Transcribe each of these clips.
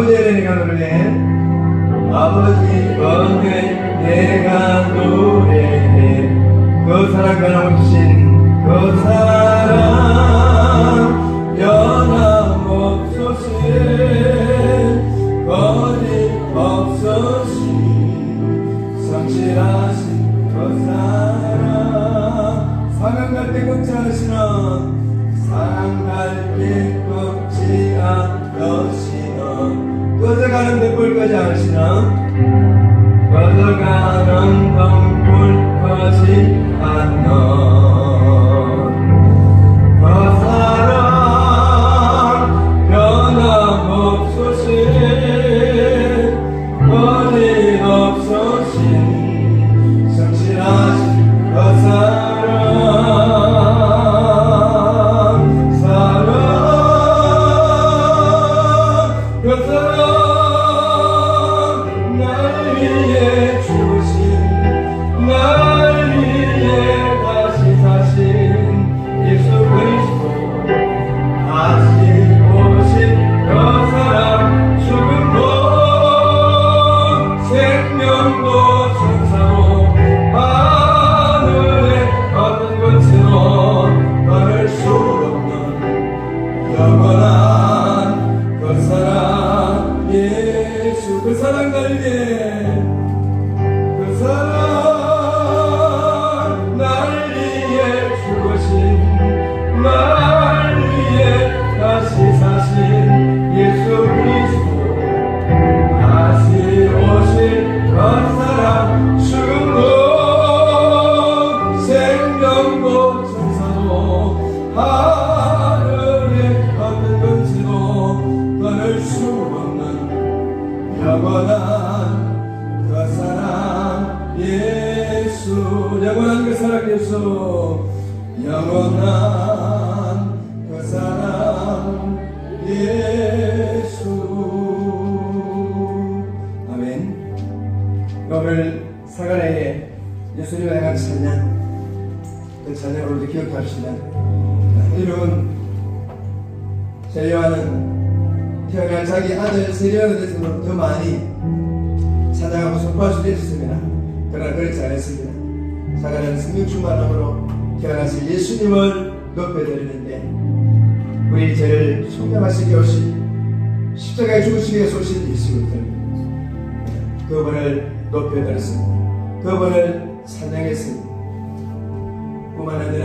아버지 내가 노래해. 아버지 은혜 내가 노래해. 그 사랑 변함없으신 그 사랑 Magadang 영원한 그 사랑 예수. 영원한 그 사랑 예수. 영원한 그 사랑 예수. 아멘. 오늘 사가라에 예수님을 향한 찬양 그 찬양을 우리 기억합시다. 이룬 세례와는 태어난 자기 아들 세례와에 대해서는 더 많이 찬양하고 선포할 수도 있었습니다. 그러나 그렇지 않았습니다. 사가라는 성령 충만함으로 태어나신 예수님을 높여드리는데 우리 죄를 속량하시기 오신 십자가에 죽으시기 위해서 오신 예수님을 그분을 높여드렸습니다. 그분을 찬양했습니다. 아니라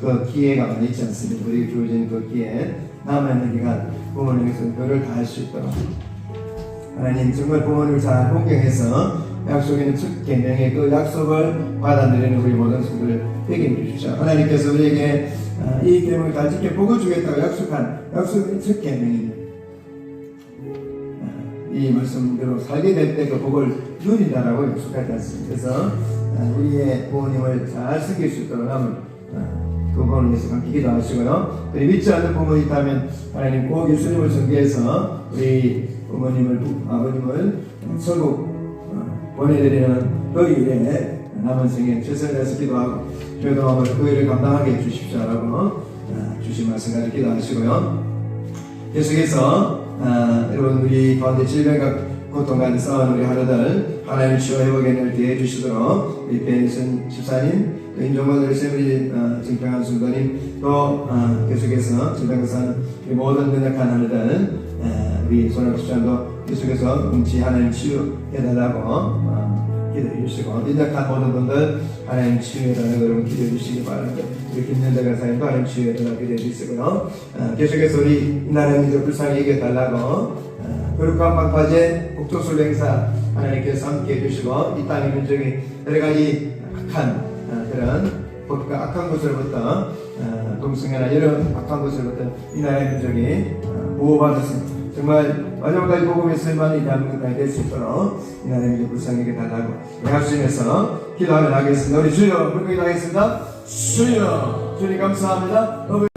그 기회가 많이 있지 않습니까? 우리에게 주어진 그 기회 남은 기간 부모님께서 그를 다할 수 있도록 하나님 정말 부모님을 잘 공경해서 약속에 있는 첫 계명의 그 약속을 받아들이는 우리 모든 성도를 되게 해 주십시오. 하나님께서 우리에게 아, 이 계명을 다 지켜 복을 주겠다고 약속한 약속의 첫 계명입니다. 아, 이 말씀대로 살게 될 때 그 복을 누린다라고 약속하지 않습니다. 그래서 아, 우리의 부모님을 잘 섬길 수 있도록 아, 그 부모님 위해서 함께 기도 하시고요. 그리고 믿지 않는 부모님 있다면 하나님 꼭 예수님을 섬기해서 우리 부모님을 부- 아버님을 천국 어, 보내드리는 그 일에 남은 생에 최선을 다해서 기도하고 기도하고 그 일을 감당하게 해주십시오라고 어, 주신 말씀 가지고 기도하시고요. 계속해서 아, 여러분 우리 가운데 질병과 고통 가운데 싸우는 우리 하루들 하나님 치유 회복의 날 되게 해주시도록 우리 배니슨 집사님 또 임종원 열세 우리 어, 증평한 순간님 또 어, 계속해서 우리 모든 연약한 하루들 어, 우리 손학수 장도 계속해서 음치 하나님 치유해달라고 어, 기도해 주시고 연약한 모든 분들 하나님 치유해달라고 여러분 기도해 주시기 바랍니다. 우리 김연자 간사님도 하나님 치유해달라고 기도해 주시고요. 어, 계속해서 우리 이 나라의 민족 불쌍히 이겨달라고 어, 거룩한 방파제 국토술 행사 하나님께서 함께 해주시고 이 땅의 민족이 여러 가지 악한 어, 그런 법과 악한 것으로부터 어, 동성애나 이런 악한 것으로부터 이 나라의 민족이 어, 보호받았습니다. 정말 마지막까지 복음의 쓸만이 대한민국 땅이 될수 있도록 이 나라의 민족 불쌍하게 달라고 약속해서 기도하며 나가겠습니다. 우리 주여 불끄기 나가겠습니다. 주여 주님 감사합니다.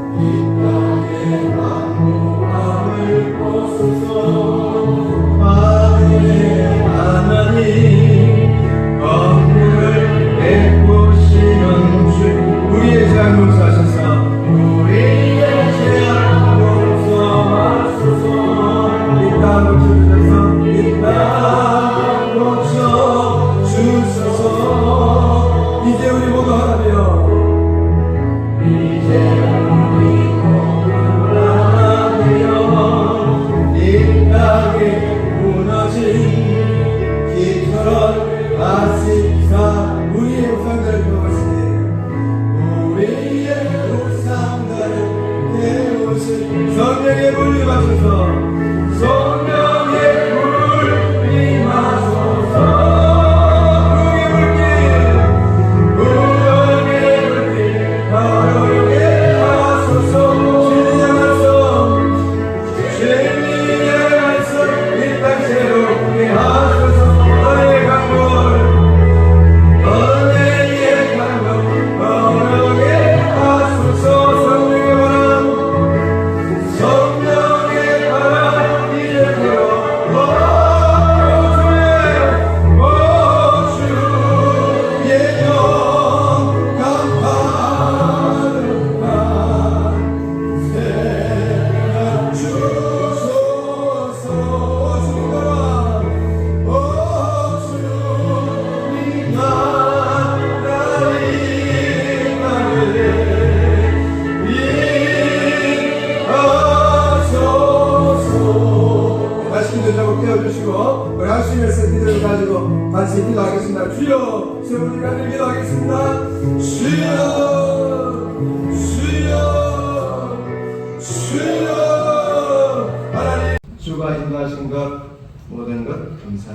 감사.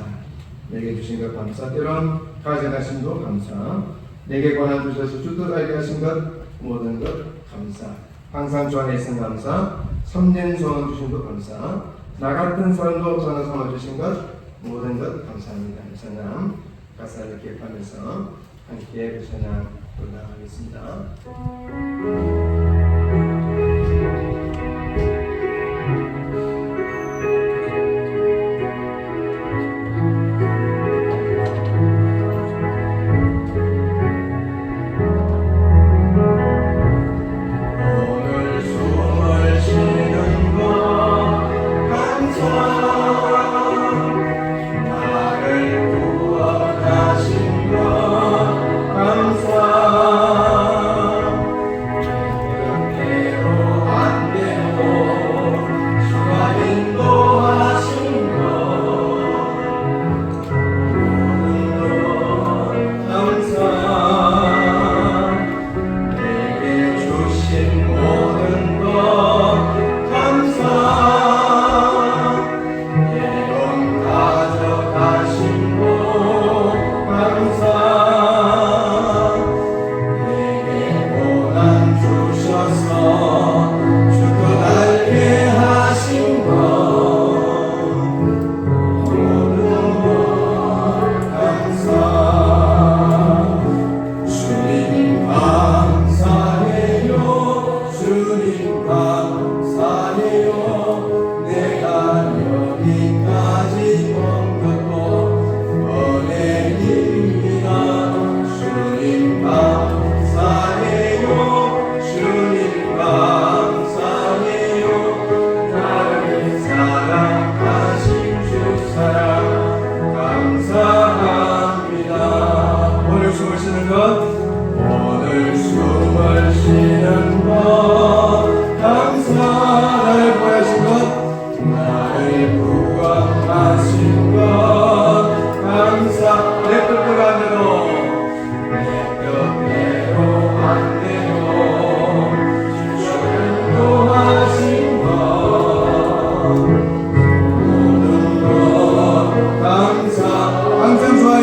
내게 주신 것 감사. 때론 가져가심도 감사. 내게 권한 주셔서 주도 알게 하신 것 모든 것 감사. 항상 주 안에 있음 감사. 참된 소원 주신 것 감사. 나 같은 사람도 전화 삼아 주신 것 모든 것 감사합니다. 찬양 가사를 기억하면서 함께 그 찬양 올라가겠습니다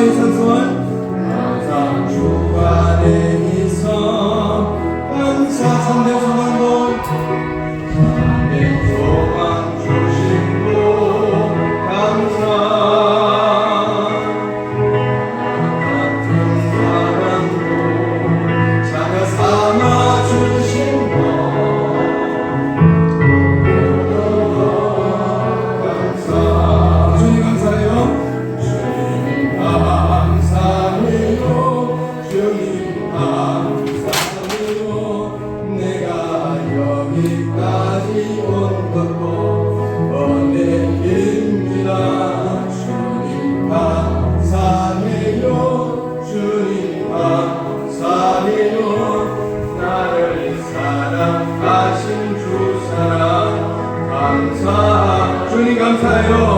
나의 산소원 항상 주안에 있어. 반사 삼대소 하나요.